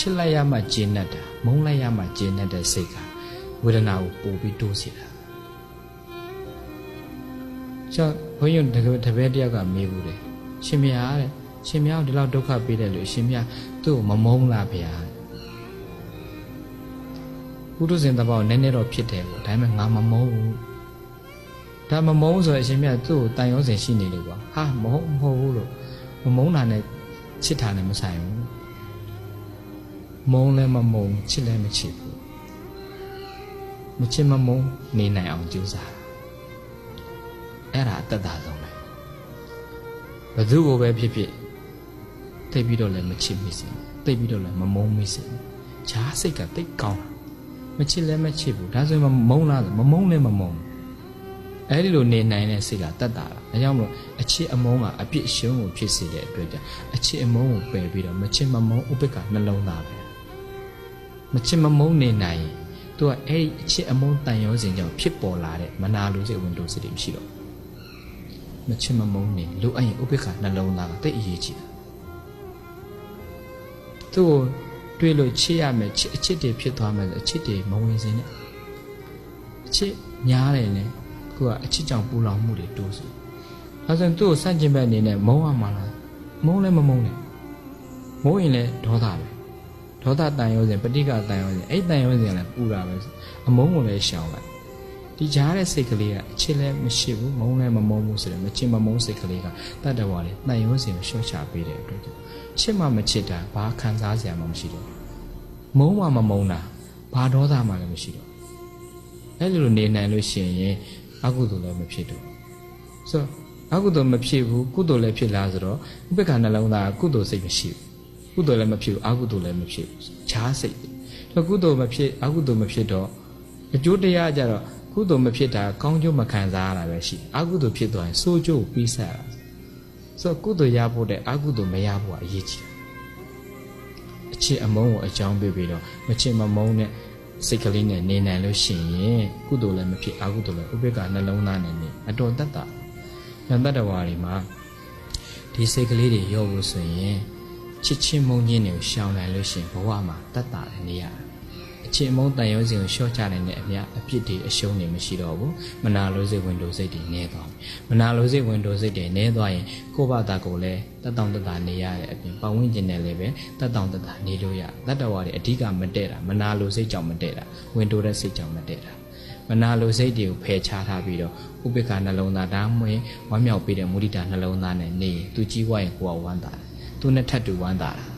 ချစ်လိုက်ရမှကျဉ်တ်တာမုန်းလိုက်ရမှကျဉ်တ်တဲ့စိတ်ကဝေဒနာကိုပို့ပြီးတိုးစေတာကျောင်းဘုန်းကြီးတို့တပည့်တယောက်ကမေးဘူးတယ်ရှင်မယားတဲ့ရှင်မယားကိုဒီလောက်ဒုက္ခပေးတယ်လို့ရှင်မယားသူ့ကိုမမုန်းလားဗျာဘုဒ္ဓဇင်တဘောနည်းနည်းတော့ဖြစ်တယ်ပေါ့ဒါပေမဲ့ငါမမုန်းဘူးဒါမမုန်းဆိုရင်အရှင်မယားသူ့ကိုတန်ရုံးစင်ရှိနေလို့ပေါ့ဟာမဟုတ်မဟုတ်ဘူးလို့မမုန်းတာနဲ့ချစ်တာနဲ့မဆိုင်ဘူး မုန်းလည်းမမုန်းချစ်လည်းမချစ်ဘူးမချစ်မမုန်းနေနိုင်အောင်ကြိုးစားအဲ့ဒါအတ္တသာဆုံးပဲဘယ်သူ့ကိုပဲဖြစ်ဖြစ်တိတ်ပြီးတော့လည်းမချစ်မိစေတိတ်ပြီးတော့လည်းမမုန်းမိစေဈာစိတ်ကတိတ်ကောင်းတာမချစ်လည်းမချစ်ဘူးဒါဆိုရင်မမုန်းလားဆိုမမုန်းလည်းမမုန်းဘူးအဲ့ဒီလိုနေနိုင်တဲ့စိတ်ကတတ်တာလားဒါကြောင့်မလို့အချစ်အမုန်းကအပြစ်ရှုံးကိုဖြစ်စေတဲ့အတွက်ကြောင့်အချစ်အမုန်းကိုပယ်ပြီးတော့မချစ်မမုန်းဥပ္ပက္ခနှလုံးသားပဲ မချစ်မမုန်းနေနိုင်ရင်သူကအဲ့ဒီအချစ်အမုန်းတန်ရောစဉ်ကြောင့်ဖြစ်ပေါ်လာတဲ့မနာလိုစိတ်ဝင်တိုးစိတ်တွေမရှိတော့ဘူးမချစ်မမုန်းနေလိုအပ်ရင်ဥပ္ပက္ခနှလုံးသားကတိတ်အရေးကြီးတာသူ့ကိုတွေ့လို့ချစ်ရမယ်ချစ်အချစ်တွေဖြစ်သွားမယ်ဆိုအချစ်တွေမဝင်စင်နဲ့အချစ်များတယ်နဲ့သူကအချစ်ကြောင့်ပူလောင်မှုတွေတိုးစေဒါဆိုရင်သူ့ကိုစန့်ကျင်ဘက်အနေနဲ့မုန်းရမှာလားမုန်းလည်းမမုန်းနဲ့မုန်းရင်လည်းဒေါသပဲ ဒေါသတန်ရောစဉ်ပဋိက္ခတန်ရောစဉ်အဲ့တန်ရောစဉ်ကလည်းပူတာပဲအမုန်းကိုလည်းရှောင်လိုက်ဒီကြားတဲ့စိတ်ကလေးကအချစ်လည်းမရှိဘူးမုန်းလည်းမမုန်းဘူးဆိုတော့မချစ်မမုန်းစိတ်ကလေးကတတ်တော်လေးတန်ရောစဉ်ကိုရှော့ချပေးတဲ့အတွက်ကြောင့်ချစ်မှမချစ်တာဘာခံစားစရာမှမရှိတော့ဘူးမုန်းမှမမုန်းတာဘာဒေါသမှလည်းမရှိတော့ဘူးအဲ့လိုလိုနေနိုင်လို့ရှိရင်အကုသိုလ်လည်းမဖြစ်တော့ဘူးဆိုတော့အကုသိုလ်မဖြစ်ဘူးကုသိုလ်လည်းဖြစ်လားဆိုတော့ဥပ္ပခါနှလုံးသားကကုသိုလ်စိတ်မရှိဘူး ကုသိုလ်လည်းမဖြစ်ဘူးအကုသိုလ်လည်းမဖြစ်ဘူးခြားစိတ်ဆိုတော့ကုသိုလ်မဖြစ်အကုသိုလ်မဖြစ်တော့အကျိုးတရားကြတော့ကုသိုလ်မဖြစ်တာကောင်းကျိုးမခံစားရတာပဲရှိအကုသိုလ်ဖြစ်သွားရင်ဆိုးကျိုးကိုပြီးဆက်ရတာဆိုတော့ကုသိုလ်ရဖို့တဲ့အကုသိုလ်မရဖို့ကအရေးကြီးတယ်အချစ်အမုန်းကိုအကြောင်းပေးပြီးတော့မချစ်မမုန်းတဲ့စိတ်ကလေးနဲ့နေနိုင်လို့ရှိရင်ကုသိုလ်လည်းမဖြစ်အကုသိုလ်လည်းဥပေက္ခနှလုံးသားနဲ့နေအတော်တတ်တာဉာဏ်တတ္တဝါတွေမှာဒီစိတ်ကလေးတွေရောဖို့ဆိုရင် ချစ်ချင်းမုန်းချင်းတွေကိုရှောင်နိုင်လို့ရှိရင်ဘဝမှာတတ်တာလည်းနေရတယ်အချင်းမုန်းတန်ရုံးစဉ်ကိုရှော့ချနိုင်တဲ့အမြအပြစ်တွေအရှုံးတွေမရှိတော့ဘူးမနာလိုစိတ်ဝင်တိုစိတ်တွေနည်းသွားပြီမနာလိုစိတ်ဝင်တိုစိတ်တွေနည်းသွားရင်ကိုယ့်ဘာသာကိုလည်းတတ်တောင့်တတာနေရတဲ့အပြင်ပတ်ဝန်းကျင်နဲ့လည်းပဲတတ်တောင့်တတာနေလို့ရတတ္တဝါတွေအဓိကမတည့်တာမနာလိုစိတ်ကြောင့်မတည့်တာဝင်တိုတဲ့စိတ်ကြောင့်မတည့်တာမနာလိုစိတ်တွေကိုဖယ်ချထားပြီးတော့ဥပိ္ပခာနှလုံးသားဒါမှမဟုတ်ဝမ်းမြောက်ပေးတဲ့မုဒိတာနှလုံးသားနဲ့နေရင်သူကြီးွားရင်ကိုယ်ကဝမ်းသာတယ် သူနဲ့ထပ်တူဝမ်းသာတာ